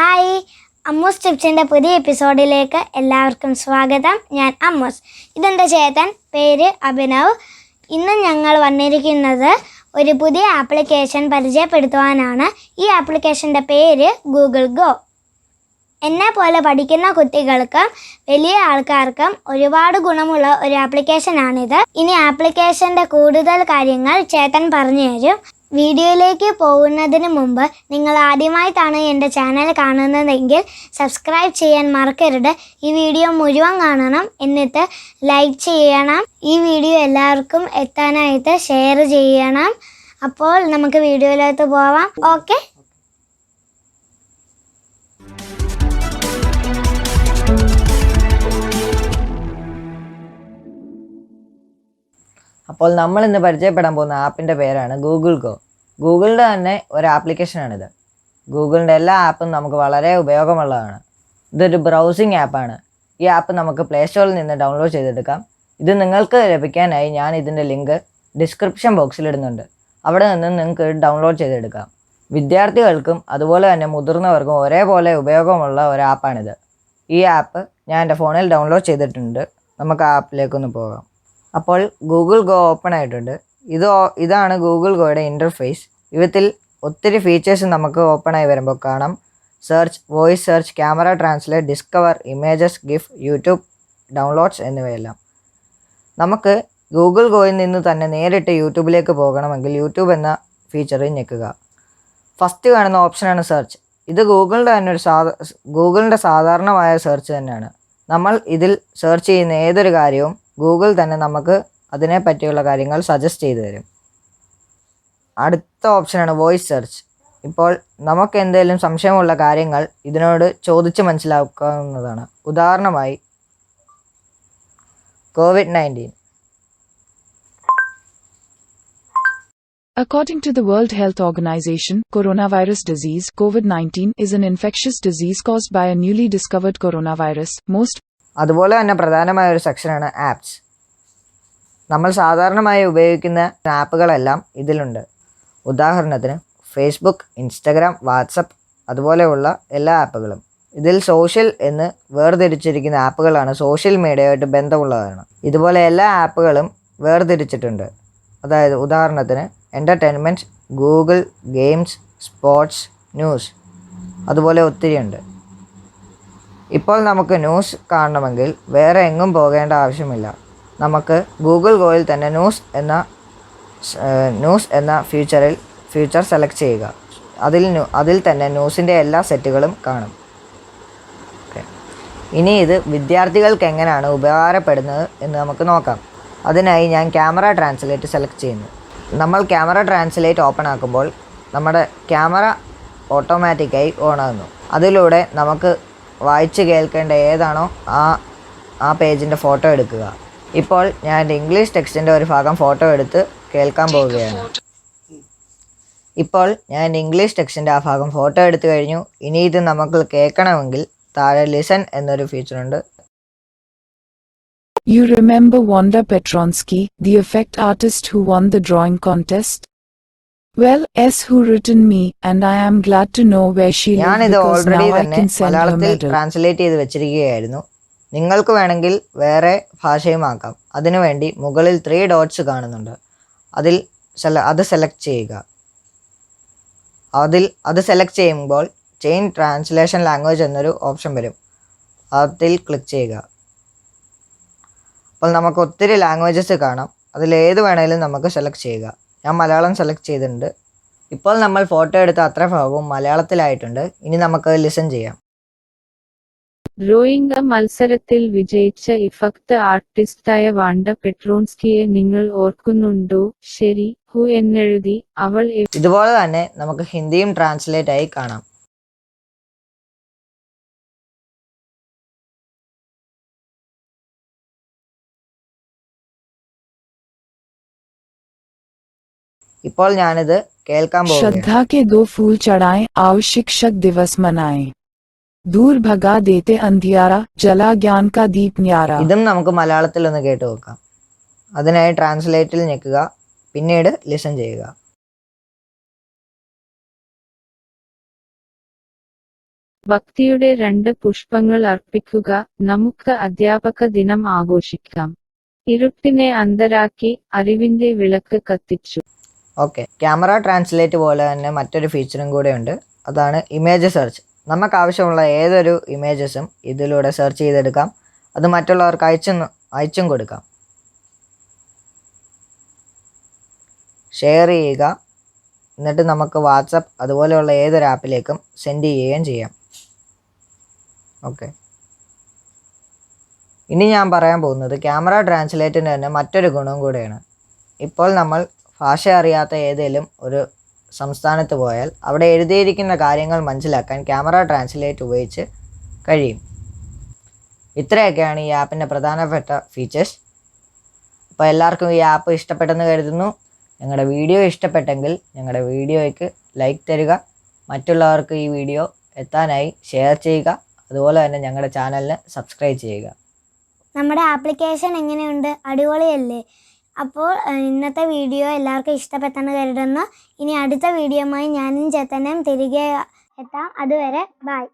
Hi അമ്മൂസ് ടിപ്സിന്റെ പുതിയ എപ്പിസോഡിലേക്ക് എല്ലാവർക്കും സ്വാഗതം. ഞാൻ അമ്മൂസ്. ഇതെന്റെ ചേതൻ പേര് അഭിനവ്. ഇന്ന് ഞങ്ങൾ വന്നിരിക്കുന്നത് ഒരു പുതിയ ആപ്ലിക്കേഷൻ പരിചയപ്പെടുത്തുവാനാണ്. ഈ ആപ്ലിക്കേഷന്റെ പേര് ഗൂഗിൾ ഗോ. എന്നെ പോലെ പഠിക്കുന്ന കുട്ടികൾക്കും വലിയ ആൾക്കാർക്കും ഒരുപാട് ഗുണമുള്ള ഒരു ആപ്ലിക്കേഷനാണിത്. ഇനി ആപ്ലിക്കേഷന്റെ കൂടുതൽ കാര്യങ്ങൾ ചേട്ടൻ പറഞ്ഞു തരും. വീഡിയോയിലേക്ക് പോകുന്നതിന് മുമ്പ് നിങ്ങൾ ആദ്യമായിട്ടാണ് എന്റെ ചാനൽ കാണുന്നതെങ്കിൽ സബ്സ്ക്രൈബ് ചെയ്യാൻ മറക്കരുത്. ഈ വീഡിയോ മുഴുവൻ കാണണം. എന്നിട്ട് ലൈക്ക് ചെയ്യണം. ഈ വീഡിയോ എല്ലാവർക്കും എത്താനായിട്ട് ഷെയർ ചെയ്യണം. അപ്പോൾ നമുക്ക് വീഡിയോയിലോട്ട് പോവാം. ഓക്കെ അപ്പോൾ നമ്മൾ ഇന്ന് പരിചയപ്പെടാൻ പോകുന്ന ആപ്പിന്റെ പേരാണ് ഗൂഗിൾ ഗോ. ഗൂഗിളിന്റെ തന്നെ ഒരു ആപ്ലിക്കേഷനാണിത്. ഗൂഗിളിന്റെ എല്ലാ ആപ്പും നമുക്ക് വളരെ ഉപയോഗമുള്ളതാണ്. ഇതൊരു ബ്രൗസിംഗ് ആപ്പാണ്. ഈ ആപ്പ് നമുക്ക് പ്ലേ സ്റ്റോറിൽ നിന്ന് ഡൗൺലോഡ് ചെയ്തെടുക്കാം. ഇത് നിങ്ങൾക്ക് ലഭിക്കാനായി ഞാൻ ഇതിന്റെ ലിങ്ക് ഡിസ്ക്രിപ്ഷൻ ബോക്സിൽ ഇടുന്നുണ്ട്. അവിടെ നിന്ന് നിങ്ങൾക്ക് ഡൗൺലോഡ് ചെയ്തെടുക്കാം. വിദ്യാർത്ഥികൾക്കും അതുപോലെ തന്നെ മുതിർന്നവർക്കും ഒരേപോലെ ഉപയോഗമുള്ള ഒരു ആപ്പാണിത്. ഈ ആപ്പ് ഞാൻ എന്റെ ഫോണിൽ ഡൗൺലോഡ് ചെയ്തിട്ടുണ്ട്. നമുക്ക് ആ ആപ്പിലേക്കൊന്ന് പോകാം. അപ്പോൾ ഗൂഗിൾ ഗോ ഓപ്പൺ ആയിട്ടുണ്ട്. ഇത് ഇതാണ് ഗൂഗിൾ ഗോയുടെ ഇന്റർഫേസ് ഇവത്തിൽ ഒത്തിരി ഫീച്ചേഴ്സ് നമുക്ക് ഓപ്പൺ ആയി വരുമ്പോൾ കാണാം. Search voice search camera translate discover images gif YouTube downloads എന്നിവയെല്ലാം. നമുക്ക് ഗൂഗിൾ ഗോയിൽ നിന്ന് തന്നെ നേരിട്ട് യൂട്യൂബിലേക്ക് പോകണമെങ്കിൽ യൂട്യൂബ് എന്ന ഫീച്ചറിൽ ഞെക്കുക. ഫസ്റ്റ് കാണുന്ന ഓപ്ഷനാണ് സെർച്ച് ഇത് ഗൂഗിളിന്റെ തന്നെ ഒരു സാധാ ഗൂഗിളിന്റെ സാധാരണമായ സെർച്ച് തന്നെയാണ്. നമ്മൾ ഇതിൽ സെർച്ച് ചെയ്യുന്ന ഏതൊരു കാര്യവും ഗൂഗിൾ തന്നെ നമുക്ക് അതിനെ പറ്റിയുള്ള കാര്യങ്ങൾ സജസ്റ്റ് ചെയ്തു തരും അടുത്ത ഓപ്ഷനാണ് വോയിസ് സെർച്ച് ഇപ്പോൾ നമുക്ക് എന്തെങ്കിലും സംശയമുള്ള കാര്യങ്ങൾ ഇതിനോട് ചോദിച്ച് മനസ്സിലാക്കാവുന്നതാണ് ഉദാഹരണമായി Covid nineteen According to the World Health Organization, coronavirus disease COVID-19 is an infectious disease caused by a newly discovered coronavirus. Most അതുപോലെ തന്നെ പ്രധാനമായ ഒരു സെക്ഷനാണ് ആപ്സ് നമ്മൾ സാധാരണമായി ഉപയോഗിക്കുന്ന ആപ്പുകളെല്ലാം ഇതിലുണ്ട്. ഉദാഹരണത്തിന് ഫേസ്ബുക്ക് ഇൻസ്റ്റഗ്രാം വാട്സപ്പ് അതുപോലെയുള്ള എല്ലാ ആപ്പുകളും. ഇതിൽ സോഷ്യൽ എന്ന് വേർതിരിച്ചിരിക്കുന്ന ആപ്പുകളാണ് സോഷ്യൽ മീഡിയയായിട്ട് ബന്ധമുള്ളതാണ്. ഇതുപോലെ എല്ലാ ആപ്പുകളും വേർതിരിച്ചിട്ടുണ്ട്. അതായത് ഉദാഹരണത്തിന് entertainment Google games sports news അതുപോലെ ഒത്തിരിയുണ്ട്. ഇപ്പോൾ നമുക്ക് ന്യൂസ് കാണണമെങ്കിൽ വേറെ എങ്ങും പോകേണ്ട ആവശ്യമില്ല. നമുക്ക് ഗൂഗിൾ ഗോയിൽ തന്നെ ന്യൂസ് എന്ന ന്യൂസ് എന്ന ഫീച്ചറിൽ ഫീച്ചർ സെലക്ട് ചെയ്യുക. അതിൽ അതിൽ തന്നെ ന്യൂസിന്റെ എല്ലാ സെറ്റുകളും കാണും. ഇനി ഇത് വിദ്യാർത്ഥികൾക്ക് എങ്ങനെയാണ് ഉപകാരപ്പെടുന്നത് എന്ന് നമുക്ക് നോക്കാം. അതിനായി ഞാൻ ക്യാമറ ട്രാൻസ്ലേറ്റ് സെലക്ട് ചെയ്യുന്നു. നമ്മൾ ക്യാമറ ട്രാൻസ്ലേറ്റ് ഓപ്പൺ ആക്കുമ്പോൾ നമ്മുടെ ക്യാമറ ഓട്ടോമാറ്റിക്കായി ഓൺ ആകുന്നു. അതിലൂടെ നമുക്ക് വായിച്ച് കേൾക്കേണ്ട ഏതാണോ ആ ആ പേജിന്റെ ഫോട്ടോ എടുക്കുക. ഇപ്പോൾ ഞാൻ ഇംഗ്ലീഷ് ടെക്സ്റ്റിന്റെ ഒരു ഭാഗം ഫോട്ടോ എടുത്ത് കേൾക്കാൻ പോവുകയാണ്. ഇപ്പോൾ ഞാൻ ഇംഗ്ലീഷ് ടെക്സ്റ്റിന്റെ ആ ഭാഗം ഫോട്ടോ എടുത്ത് കഴിഞ്ഞു. ഇനി ഇത് നമുക്ക് കേൾക്കണമെങ്കിൽ താഴെ ലിസൺ എന്നൊരു ഫീച്ചറുണ്ട് you remember Wanda Petronsky, the effect artist who won the drawing contest? Well, S who written me, and I am glad to know where she is. ഞാനിത് ഓൾറെഡി തന്നെ മലയാളത്തിൽ ട്രാൻസ്ലേറ്റ് ചെയ്ത് വെച്ചിരിക്കുകയായിരുന്നു. നിങ്ങൾക്ക് വേണമെങ്കിൽ വേറെ ഭാഷയുമാക്കാം അതിനു അതിനുവേണ്ടി മുകളിൽ ത്രീ ഡോട്ട്സ് കാണുന്നുണ്ട്. അതിൽ അത് സെലക്ട് ചെയ്യുക. അതിൽ അത് സെലക്ട് ചെയ്യുമ്പോൾ ചെയിൻ ട്രാൻസ്ലേഷൻ ലാംഗ്വേജ് എന്നൊരു ഓപ്ഷൻ വരും. അതിൽ ക്ലിക്ക് ചെയ്യുക. അപ്പോൾ നമുക്ക് ഒത്തിരി ലാംഗ്വേജസ് കാണാം. അതിൽ ഏത് വേണമെങ്കിലും നമുക്ക് സെലക്ട് ചെയ്യുക. ഞാൻ മലയാളം സെലക്ട് ചെയ്തിട്ടുണ്ട്. ഇപ്പോൾ നമ്മൾ ഫോട്ടോ എടുത്ത അത്ര ഭാഗവും മലയാളത്തിലായിട്ടുണ്ട്. ഇനി നമുക്ക് ലിസൺ ചെയ്യാം. ഡ്രോയിംഗ് മത്സരത്തിൽ വിജയിച്ച ഇഫക്ട് ആർട്ടിസ്റ്റായ വാണ്ട പെട്രോൺസ്കിയെ നിങ്ങൾ ഓർക്കുന്നുണ്ടോ? ശരി ഹു എന്നെഴുതി. അവൾ ഇതുപോലെ തന്നെ നമുക്ക് ഹിന്ദിയും ട്രാൻസ്ലേറ്റ് ആയി കാണാം. ഇപ്പോൾ ഞാനിത് കേൾക്കാൻ പോകുകയാണ് श्रद्धा के दो फूल चढ़ाएं आओ शिक्षक दिवस मनाएं दूर भगा देते अंधियारा जला ज्ञान का दीप न्यारा ഇതും നമുക്ക് മലയാളത്തിൽ ഒന്ന് കേട്ട് നോക്കാം അതിനായി ട്രാൻസ്ലേറ്റിൽ ഞെക്കുക പിന്നീട് ലിസൺ ചെയ്യുക ഭക്തിയുടെ രണ്ട് പുഷ്പങ്ങൾ അർപ്പിക്കുക നമുക്ക് അധ്യാപക ദിനം ആഘോഷിക്കാം ഇരുട്ടിനെ അന്തരാക്കി അറിവിന്റെ വിളക്ക് കത്തിച്ചു ഓക്കെ ക്യാമറ ട്രാൻസ്ലേറ്റ് പോലെ തന്നെ മറ്റൊരു ഫീച്ചറും കൂടെ ഉണ്ട്. അതാണ് ഇമേജ് സെർച്ച് നമുക്ക് ആവശ്യമുള്ള ഏതൊരു ഇമേജസും ഇതിലൂടെ സെർച്ച് ചെയ്തെടുക്കാം. അത് മറ്റുള്ളവർക്ക് അയച്ചും അയച്ചും കൊടുക്കാം. ഷെയർ ചെയ്യുക. എന്നിട്ട് നമുക്ക് വാട്സപ്പ് അതുപോലെയുള്ള ഏതൊരു ആപ്പിലേക്കും സെൻഡ് ചെയ്യുകയും ചെയ്യാം. ഓക്കെ ഇനി ഞാൻ പറയാൻ പോകുന്നത് ക്യാമറ ട്രാൻസ്ലേറ്റിന്റെ തന്നെ മറ്റൊരു ഗുണവും കൂടെയാണ്. ഇപ്പോൾ നമ്മൾ ഭാഷ അറിയാത്ത ഏതെങ്കിലും ഒരു സംസ്ഥാനത്ത് പോയാൽ അവിടെ എഴുതിയിരിക്കുന്ന കാര്യങ്ങൾ മനസ്സിലാക്കാൻ ക്യാമറ ട്രാൻസ്ലേറ്റ് ഉപയോഗിച്ച് കഴിയും. ഇത്രയൊക്കെയാണ് ഈ ആപ്പിന്റെ പ്രധാനപ്പെട്ട ഫീച്ചേഴ്സ്. അപ്പോൾ എല്ലാവർക്കും ഈ ആപ്പ് ഇഷ്ടപ്പെട്ടെന്ന് കരുതുന്നു. ഞങ്ങളുടെ വീഡിയോ ഇഷ്ടപ്പെട്ടെങ്കിൽ ഞങ്ങളുടെ വീഡിയോയ്ക്ക് ലൈക്ക് തരിക. മറ്റുള്ളവർക്ക് ഈ വീഡിയോ എത്താനായി ഷെയർ ചെയ്യുക. അതുപോലെ തന്നെ ഞങ്ങളുടെ ചാനലിന് സബ്സ്ക്രൈബ് ചെയ്യുക. നമ്മുടെ ആപ്ലിക്കേഷൻ എങ്ങനെയുണ്ട്? അടിപൊളിയല്ലേ? അപ്പോൾ ഇന്നത്തെ വീഡിയോ എല്ലാവർക്കും ഇഷ്ടപ്പെട്ടെന്ന് കരുതുന്നു. ഇനി അടുത്ത വീഡിയോയുമായി ഞാനും ചേത്തനും തിരികെ എത്താം. അതുവരെ ബൈ